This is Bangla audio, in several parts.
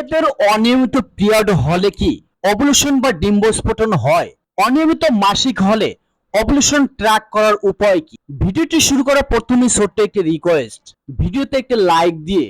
মেয়েদের অনিয়মিত পিরিয়ড হলে কি অবলুশন বা ডিম্বস্ফোটন হয়? অনিয়মিত মাসিক হলে অবলুশন ট্র্যাক করার উপায় কি? ভিডিওটি শুরু করার প্রথমেই ছোট্ট একটি রিকোয়েস্ট ভিডিওতে একটি লাইক দিয়ে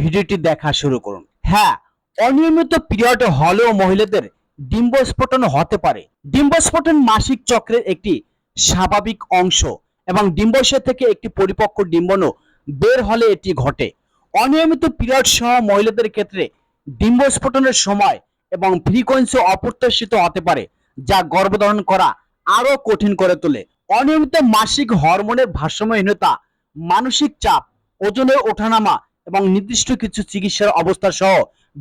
ভিডিওটি দেখা শুরু করুন। হ্যাঁ অনিয়মিত পিরিয়ড হলেও মহিলাদের ডিম্বস্ফোটন হতে পারে। ডিম্বস্ফোটন মাসিক চক্রের একটি স্বাভাবিক অংশ এবং ডিম্বাশয় থেকে একটি পরিপক্ক ডিম্বাণু বের হলে এটি ঘটে। অনিয়মিত পিরিয়ড সহ মহিলাদের ক্ষেত্রে ডিম্বস্ফোটনের সময় এবং ফ্রিকোয়েন্সি অপ্রত্যাশিত হতে পারে, যা গর্ভধারণ করা আরও কঠিন করে তোলে। অনিয়মিত মাসিক হরমোনের ভারসাম্যহীনতা, মানসিক চাপ, ওজনের ওঠানামা এবং নির্দিষ্ট কিছু চিকিৎসার অবস্থা সহ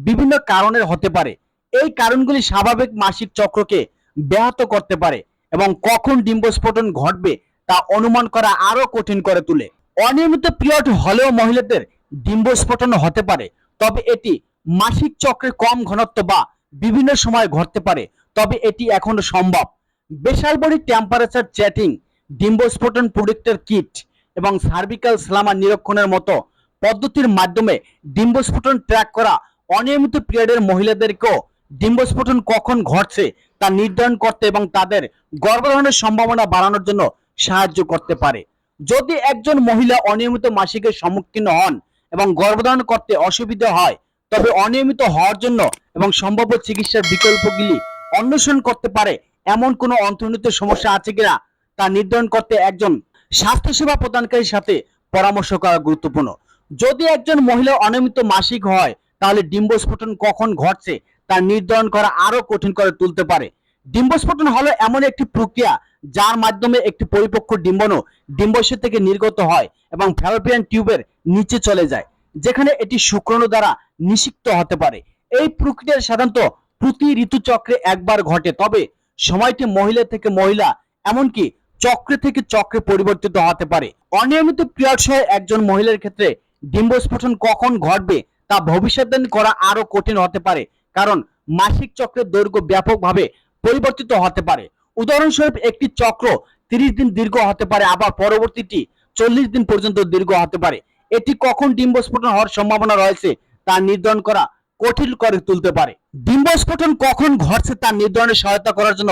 বিভিন্ন কারণের হতে পারে। এই কারণগুলি স্বাভাবিক মাসিক চক্রকে ব্যাহত করতে পারে এবং কখন ডিম্বস্ফোটন ঘটবে তা অনুমান করা আরও কঠিন করে তোলে। অনিয়মিত পিরিয়ড হলেও মহিলাদের ডিম্বস্ফোটন হতে পারে, তবে এটি মাসিক চক্রে কম ঘনত্ব বা বিভিন্ন সময় ঘটতে পারে, তবে এটি এখনও সম্ভব। বেশাল বডি টেম্পারেচার চ্যাটিং ডিম্বস্ফোটন প্রোডেক্টের কিট এবং সার্ভিক্যাল স্লামা নিরীক্ষণের মতো পদ্ধতির মাধ্যমে ডিম্বস্ফোটন ট্র্যাক করা অনিয়মিত পিরিয়ডের মহিলাদেরকেও ডিম্বস্ফোটন কখন ঘটছে তা নির্ধারণ করতে এবং তাদের গর্ভধারণের সম্ভাবনা বাড়ানোর জন্য সাহায্য করতে পারে। যদি একজন মহিলা অনিয়মিত মাসিকের সম্মুখীন হন এবং গর্ভধারণ করতে অসুবিধা হয় তবে অনিয়মিত হওয়ার জন্য এবং সম্ভাব্য চিকিৎসার বিকল্পগুলি অন্বেষণ করতে পারে এমন কোনো অন্তর্নিহিত সমস্যা আছে কিনা তা নির্ধারণ করতে একজন স্বাস্থ্যসেবা প্রদানকারীর সাথে পরামর্শ করা গুরুত্বপূর্ণ। যদি একজন মহিলা অনিয়মিত মাসিক হয়, তাহলে ডিম্বস্ফোটন কখন ঘটছে তা নির্ধারণ করা আরও কঠিন করে তুলতে পারে। ডিম্বস্ফোটন হলো এমন একটি প্রক্রিয়া যার মাধ্যমে একটি পরিপক্ক ডিম্বাণু ডিম্বাশয় থেকে নির্গত হয় এবং ফ্যালোপিয়ান টিউবের নিচে চলে যায়, যেখানে এটি শুক্রাণু দ্বারা নিষিক্ত হতে পারে। এই প্রক্রিয়া সাধারণত প্রতি ঋতুচক্রে একবার ঘটে, তবে সময়টি মহিলা থেকে মহিলা, এমনকি চক্রে থেকে চক্রে পরিবর্তিত হতে পারে। অনিয়মিত পিরিয়ড সহ একজন মহিলার ক্ষেত্রে ডিম্বস্ফোটন কখন ঘটবে তা ভবিষ্যৎবাণী করা আরও কঠিন হতে পারে, কারণ মাসিক চক্রের দৈর্ঘ্য ব্যাপকভাবে পরিবর্তিত হতে পারে। উদাহরণস্বরূপ, একটি চক্র তিরিশ দিন দীর্ঘ হতে পারে, আবার পরবর্তীটি চল্লিশ দিন পর্যন্ত দীর্ঘ হতে পারে। এটি কখন ডিম্বস্ফোটন হওয়ার সম্ভাবনা রয়েছে তা নির্ধারণ করা কঠিন করে তুলতে পারে। ডিম্বস্ফোটন কখন ঘটছে তা নির্ধারণে সহায়তা করার জন্য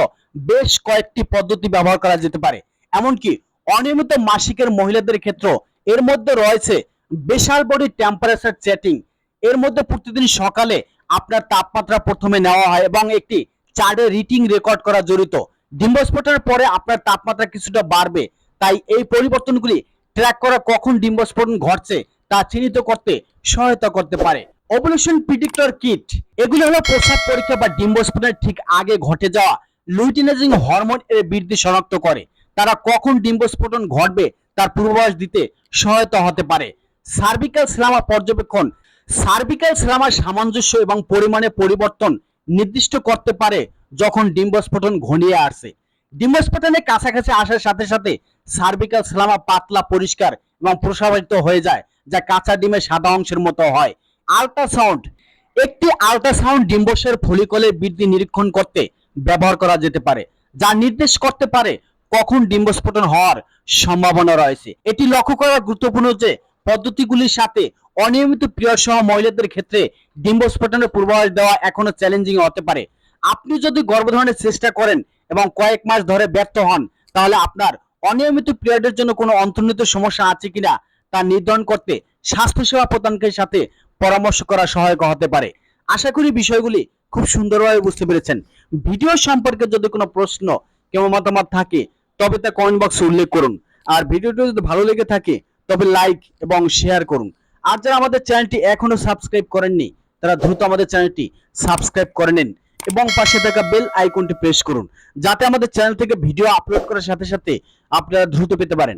বেশ কয়েকটি পদ্ধতি ব্যবহার করা যেতে পারে। এমনকি অনিয়মিত মাসিকের মহিলাদের ক্ষেত্রে এর মধ্যে রয়েছে বেশাল বডি টেম্পারেচার চেটিং এর মধ্যে প্রতিদিন সকালে আপনার তাপমাত্রা প্রথমে নেওয়া হয় এবং একটি চার্টে রিটিং রেকর্ড করা জড়িত। ডিম্বস্ফোটনের পরে আপনার তাপমাত্রা কিছুটা বাড়বে। তাই এই পরিবর্তনগুলি ট্র্যাক করা কখন ডিম্বস্ফোটন ঘটছে তা চিহ্নিত করতে সহায়তা করতে পারে। ওভুলেশন প্রিডিক্টর কিট এগুলো হলো প্রস্রাব পরীক্ষা বা ডিম্বস্ফোটনের ঠিক আগে ঘটে যাওয়া লুইটিনাইজিং হরমোন এর বৃদ্ধি শনাক্ত করে। তারা কখন ডিম্বস্ফোটন ঘটবে তার পূর্বাভাস দিতে সহায়তা হতে পারে। সার্ভিক্যাল স্লামা পর্যবেক্ষণ সার্ভিক্যাল স্লামার সামঞ্জস্য এবং পরিমাণে পরিবর্তন নির্দিষ্ট করতে পারে যখন ডিম্বস্ফোটন ঘনিয়ে আসে। ডিম্বস্ফোটনের কাছাকাছি আসার সাথে সাথে সার্ভিক্যাল স্লামা পাতলা, পরিষ্কার এবং প্রসারিত হয়ে যায়। যা কাঁচা ডিমের সাদা অংশের মতো হয়। আল্ট্রাসাউন্ড একটি আল্ট্রাসাউন্ড ডিম্বসের ফলিকলের বৃদ্ধি নিরীক্ষণ করতে ব্যবহার করা যেতে পারে, যা নির্দেশ করতে পারে কখন ডিম্বস্ফোটন হওয়ার সম্ভাবনা রয়েছে। এটি লক্ষ্য করা গুরুত্বপূর্ণ যে পদ্ধতিগুলির সাথে অনিয়মিত পিরিয়ড সহ মহিলাদের ক্ষেত্রে ডিম্বস্ফোটনের পূর্বাভাস দেওয়া এখনও চ্যালেঞ্জিং হতে পারে। আপনি যদি গর্ভধারণের চেষ্টা করেন এবং কয়েক মাস ধরে ব্যর্থ হন, তাহলে আপনার অনিয়মিত পিরিয়ডের জন্য কোনো অন্তর্নিহিত সমস্যা আছে কিনা তা নির্ধারণ করতে স্বাস্থ্যসেবা প্রদানকারীর সাথে পরামর্শ করা সহায়ক হতে পারে। আশা করি বিষয়গুলি খুব সুন্দরভাবে বুঝতে পেরেছেন। ভিডিও সম্পর্কে যদি কোনো প্রশ্ন কিংবা মতামত থাকে, তবে তা কমেন্ট বক্সে উল্লেখ করুন। আর ভিডিওটি যদি ভালো লেগে থাকে, তবে লাইক এবং শেয়ার করুন। আর যারা আমাদের চ্যানেলটি এখনও সাবস্ক্রাইব করেননি, তারা দ্রুত আমাদের চ্যানেলটি সাবস্ক্রাইব করে নিন এবং পাশে থাকা বেল আইকনটি প্রেস করুন, যাতে আমাদের চ্যানেল থেকে ভিডিও আপলোড করার সাথে সাথে আপনারা দ্রুত পেতে পারেন।